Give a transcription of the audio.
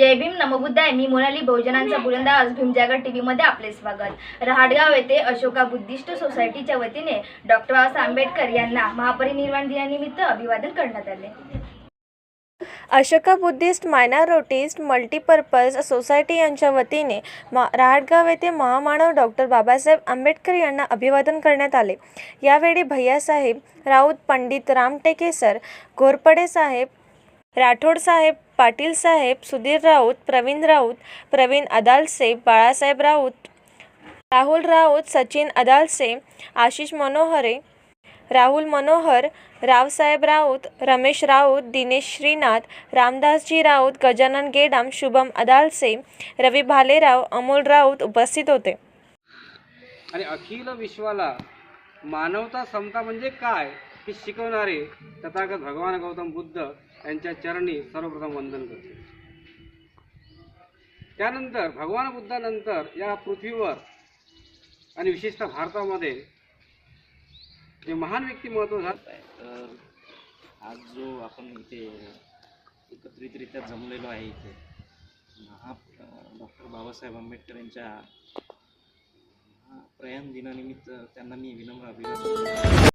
नमोबुद्ध आहे मी मोनाली बहुजनांचा बुलंदा आज भीमजागर टीव्ही मध्ये आपले स्वागत. रहाटगाव येथे अशोका बुद्धिस्ट सोसायटीच्या वतीने डॉक्टर बाबासाहेब आंबेडकर यांना महापरिनिर्वाण दिनानिमित्त अभिवादन करण्यात आले. Ashoka Buddhist minorities multipurpose society यांच्या वतीने मा रहाटगाव येथे महामानव डॉक्टर बाबासाहेब आंबेडकर यांना अभिवादन करण्यात आले. यावेळी भैयासाहेब राऊत पंडित रामटेके सर घोरपडे साहेब राठोड साहेब पाटील साहेब सुधीर राऊत प्रवीण राऊत प्रवीण अदालसे बाळासाहेब राऊत राहुल राऊत सचिन अदालसे आशिष मनोहरे राहुल मनोहर रावसाहेब राऊत रमेश राऊत दिनेश श्रीनाथ रामदासजी राऊत गजानन गेडाम शुभम अदालसे रवी भालेराव अमोल राऊत उपस्थित होते. आणि अखिल विश्वाला मानवता समता म्हणजे काय? हे शिकवणारे तथागत भगवान गौतम बुद्ध यांच्या चरणी सर्वप्रथम वंदन करते. त्यानंतर भगवान बुद्धानंतर या पृथ्वीवर आणि विशेषतः भारतामध्ये जे महान व्यक्तिमत्व झालं आहे तर आज जो आपण इथे एकत्रितरित्या जमलेलो आहे इथे महा डॉक्टर बाबासाहेब आंबेडकर यांच्या प्रयाण दिनानिमित्त त्यांना मी विनम्र अभिनंदन